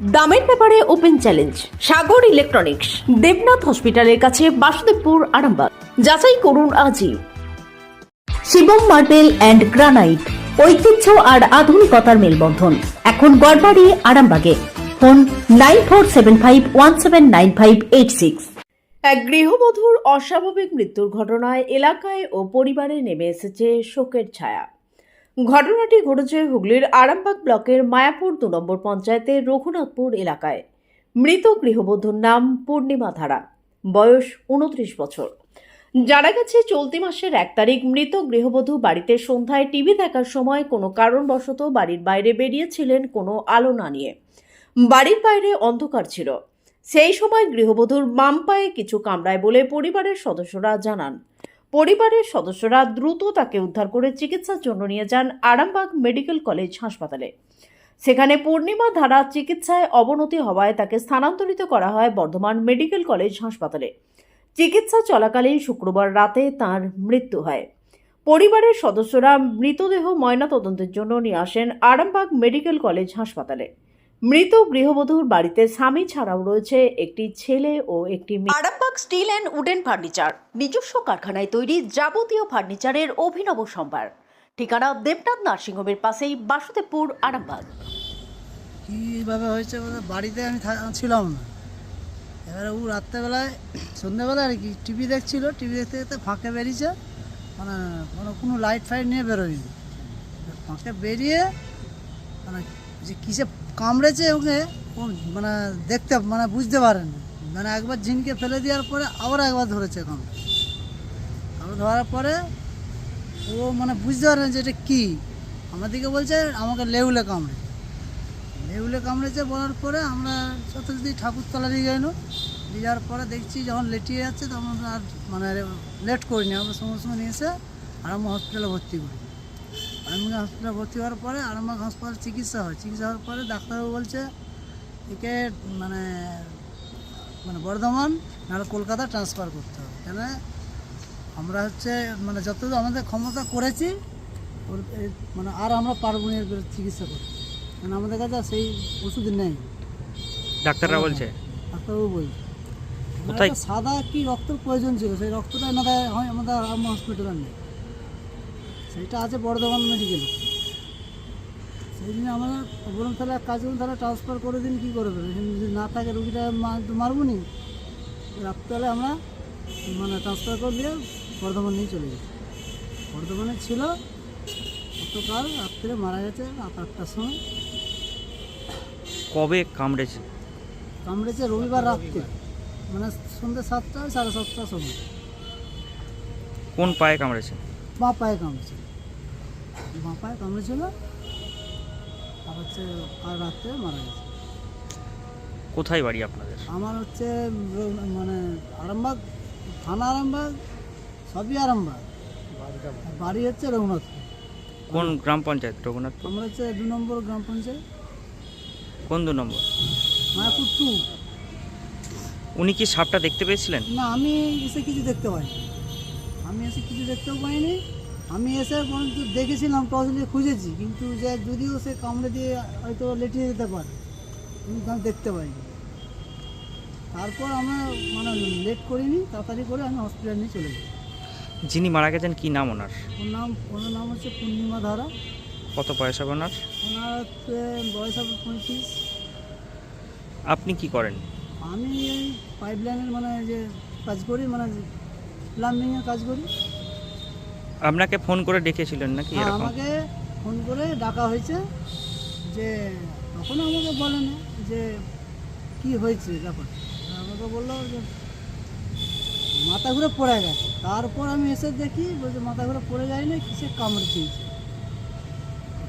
দামের ব্যাপারে open challenge, Sagar electronics, Debnath হসপিটালের কাছে বাসুদেবপুর, আরামবাগ। যাচাই করুন আজই। শিবম মার্বেল অ্যান্ড গ্রানাইট, ঐতিহ্য আর আধুনিকতার মেলবন্ধন। এখন গড়বাড়ি, আরামবাগে। Phone nine four seven five one seven nine five eight six. এক গৃহবধূর অস্বাভাবিক মৃত্যুর ঘটনায় এলাকায় ও পরিবারে নেমে এসেছে শোকের ছায়া। ঘটনাটি ঘটেছে হুগলির আরামবাগ ব্লকের মায়াপুর দু নম্বর পঞ্চায়েতের রঘুনাথপুর এলাকায়। মৃত গৃহবধূর নাম পূর্ণিমা ধারা। বয়স উনত্রিশ বছর। জানা গেছে, চলতি মাসের এক তারিখ মৃত গৃহবধূ বাড়িতে সন্ধ্যায় টিভি দেখার সময় কোনো কারণবশত বাড়ির বাইরে বেরিয়েছিলেন কোনো আলো না নিয়ে। বাড়ির বাইরে অন্ধকার ছিল। সেই সময় গৃহবধূর বাম পায়ে কিছু কামড়ায় বলে পরিবারের সদস্যরা জানান। পরিবারের সদস্যরা দ্রুত তাকে উদ্ধার করে চিকিৎসার জন্য নিয়ে যান আরামবাগ মেডিকেল কলেজ হাসপাতালে। সেখানে পূর্ণিমা ধারা চিকিৎসায় অবনতি হওয়ায় তাকে স্থানান্তরিত করা হয় বর্ধমান মেডিকেল কলেজ হাসপাতালে। চিকিৎসা চলাকালীন শুক্রবার রাতে তার মৃত্যু হয়। পরিবারের সদস্যরা মৃতদেহ ময়নাতদন্তের জন্য নিয়ে আসেন আরামবাগ মেডিকেল কলেজ হাসপাতালে। মৃত গৃহবধূর বাড়িতে স্বামী ছাড়াও রয়েছে একটি ছেলে ও একটি Arambagh steel and wooden furniture নিজস্ব কারখানায় তৈরি যাবতীয় ফার্নিচারের অভিনব সম্ভার। ঠিকানা দেবনাথ নার্সিংহোমের পাশেই বাসুদেবপুর আরামবাগ। কীভাবে হয়েছে বলতে বাড়িতে আমি থা- ছিলাম না। এবারে ও রাত্রেবেলায় সন্ধ্যেবেলায় আর কি টিভি দেখছিল টিভি দেখতে দেখতে ফাঁকে বেরিয়েছে মানে মানে কোনো লাইট ফাইট নিয়ে বেরোয়নি। ফাঁকে বেরিয়ে মানে যে কিসে কামড়েছে ওকে মানে দেখতে মানে বুঝতে পারেন। মানে একবার ঝিনকে ফেলে দেওয়ার পরে আবার একবার ধরেছে কামড়ে আবার ধরার পরে ও মানে বুঝতে পারে না যে এটা কী। আমাদেরকে বলছে, আমাকে লেউলে কামড়ে। লেউলে কামড়েছে বলার পরে আমরা যথাযথি ঠাকুরতলা নিয়ে গেল নিয়ে যাওয়ার পরে দেখছি যখন লেটিয়ে যাচ্ছে তখন আমরা আর মানে লেট করিনি, আমরা সঙ্গে সঙ্গে নিয়ে এসে আর আমরা হসপিটালে ভর্তি করি। আরাম হসপিটালে ভর্তি হওয়ার পরে আরাম হাসপাতাল চিকিৎসা হয়। চিকিৎসা হওয়ার পরে ডাক্তারবাবু বলছে একে মানে মানে বর্ধমান নাহলে কলকাতা ট্রান্সফার করতে হবে। কেন? আমরা হচ্ছে মানে যতদূর আমাদের ক্ষমতা করেছি মানে আর আমরা পারব না চিকিৎসা করতে। কারণ আমাদের কাছে আর সেই ওষুধ নেই। ডাক্তাররা বলছে? ডাক্তারবাবু বলছে। কোথায়? সাদা কি রক্তের প্রয়োজন ছিল? সেই রক্তটা আমাদের হয় আমাদের আরাম হসপিটালে নেই। সেইটা আছে বর্ধমান মেডিকেল সেই জন্য আমরা বললাম তাহলে এক কাজ করুন তাহলে ট্রান্সফার করে দিন কী করবে এখানে যদি না থাকে রুগীটা মারবো নি রাত্রে আমরা মানে ট্রান্সফার করে দিয়ে বর্ধমান নিয়ে চলে গেছি। বর্ধমানে ছিল গতকাল রাত্রে মারা গেছে রাত আটটার সময়। কবে কামড়েছে? কামড়েছে রবিবার রাত্রে মানে সন্ধ্যে সাতটা সাড়ে সাতটার সময়। কোন পায়ে কামড়েছে? বাঁ পায়ে কামড়েছে বাঁ পায়ে কামড়েছিল আর হচ্ছে কাল রাত্রে মারা গেছে। কোথায় বাড়ি আপনাদের? আমার হচ্ছে মানে আরামবাগ থানা আরামবাগ সবই আরামবাগ। বাড়ি হচ্ছে রঘুনাথপুর। কোন গ্রাম পঞ্চায়েত? রঘুনাথপুর? আমার হচ্ছে দু নম্বর গ্রাম পঞ্চায়েত। কোন দু নম্বর? মায়াপুর টু উনি কি সাপটা দেখতে পেয়েছিলেন? না আমি এসে কিছু দেখতে পাইনি। আমি এসে কিছু দেখতেও পাইনি। আমি এসে পর্যন্ত দেখেছিলাম টর্চ দিয়ে খুঁজেছি কিন্তু যে যদিও সে কামড়ে দিয়ে হয়তো লেটিয়ে যেতে পারে কিন্তু আমি দেখতে পাইনি। তারপর আমরা মানে লেট করিনি তাড়াতাড়ি করে আমি হসপিটাল নিয়ে চলে যাই যিনি মারা গেছেন কি নাম ওনার? ওর নাম ওনার নাম হচ্ছে পূর্ণিমা ধারা। কত বয়স হবে ওনার? ওনার হচ্ছে বয়স হবে পঁয়ত্রিশ। আপনি কি করেন? আমি এই পাইপ লাইনের মানে যে কাজ করি মানে প্লাম্বিংয়ের কাজ করি। আপনাকে ফোন করে ডেকেছিলেন নাকি হ্যাঁ, এরকম? আমাকে ফোন করে ডাকা হয়েছে যে তখন আমাকে বলেন যে কি হয়েছে ব্যাপার আমাকে বলল যে মাথা ঘুরে পড়ে গেছে। তারপর আমি এসে দেখি বলছে মাথা ঘুরে পড়ে যায়নি কিসে কামড়ে দিয়েছে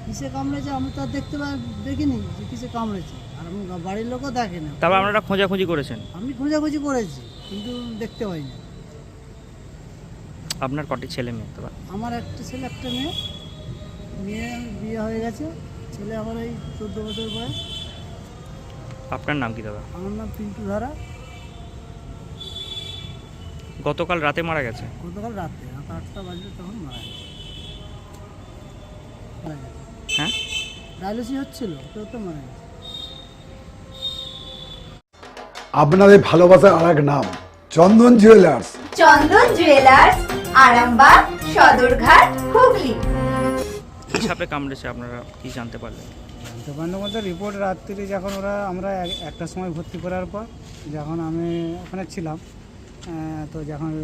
কিসে কামড়েছে আমি তো আর দেখতে পাই দেখিনি যে কিসে কামড়েছে। আর আমি বাড়ির লোকও দেখে না। তারপর আপনারা খোঁজাখুঁজি করেছেন? আমি খোঁজাখুঁজি করেছি কিন্তু দেখতে পাইনি। আপনার কটি ছেলে মেয়ে? তো আমার একটা ছেলে একটা মেয়ে। মেয়ে বিয়ে হয়ে গেছে। ছেলে আমার এই চোদ্দ বছর বয়স। আপনার নাম কি দাদা? আমার নাম পিন্টু ধারা। গতকাল রাতে মারা গেছে? গতকাল রাতে রাত আটটা বাজলে তখন মারা গেছে। হ্যাঁ? ডায়ালিসিস হচ্ছিল তো তো মারা গেছে। আপনাদের ভালোবাসার আর এক নাম চন্দন জুয়েলার্স। চন্দন জুয়েলার্স। আরামবাগ সদরঘাট হুগলি। সাপে কামড়েছে আপনারা কি জানতে পারলেন? জানতে পারলে বলতে রিপোর্ট রাত্রি যখন ওরা আমরা এক- একটার সময় ভর্তি করার পর যখন আমি ওখানে ছিলাম তো যখন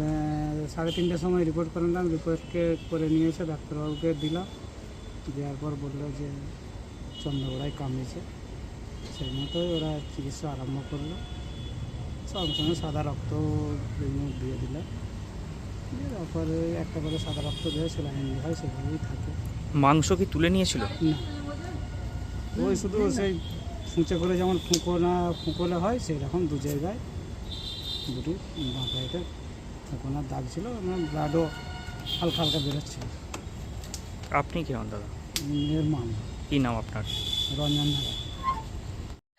সাড়ে তিনটের সময় রিপোর্ট করলাম রিপোর্টকে করে নিয়ে এসে ডাক্তারবাবুকে দিলাম। দেওয়ার পর বলল যে চন্দ্রগোড়ায় কামড়েছে। সেই মতোই ওরা চিকিৎসা আরম্ভ করল। সঙ্গে সঙ্গে সাদা রক্ত দিয়ে- দিয়ে দিল। দিয়ে তারপরে একটা করে সাদা রক্ত দিয়ে সেলাইন হয় সেভাবেই থাকে। মাংস কি তুলে নিয়েছিল? না। ওই শুধু সেই ফুঁচে করে যেমন ফুঁকোনা ফুঁকোলে হয় সেই রকম দু জায়গায় দুটি বাঁ পায়েতে ফুঁকোনার দাগ ছিল এবং ব্লাডও হালকা হালকা বেরোচ্ছিল আপনি কি হন দাদা? নির্মাণ কী নাম আপনার? রঞ্জন ধারা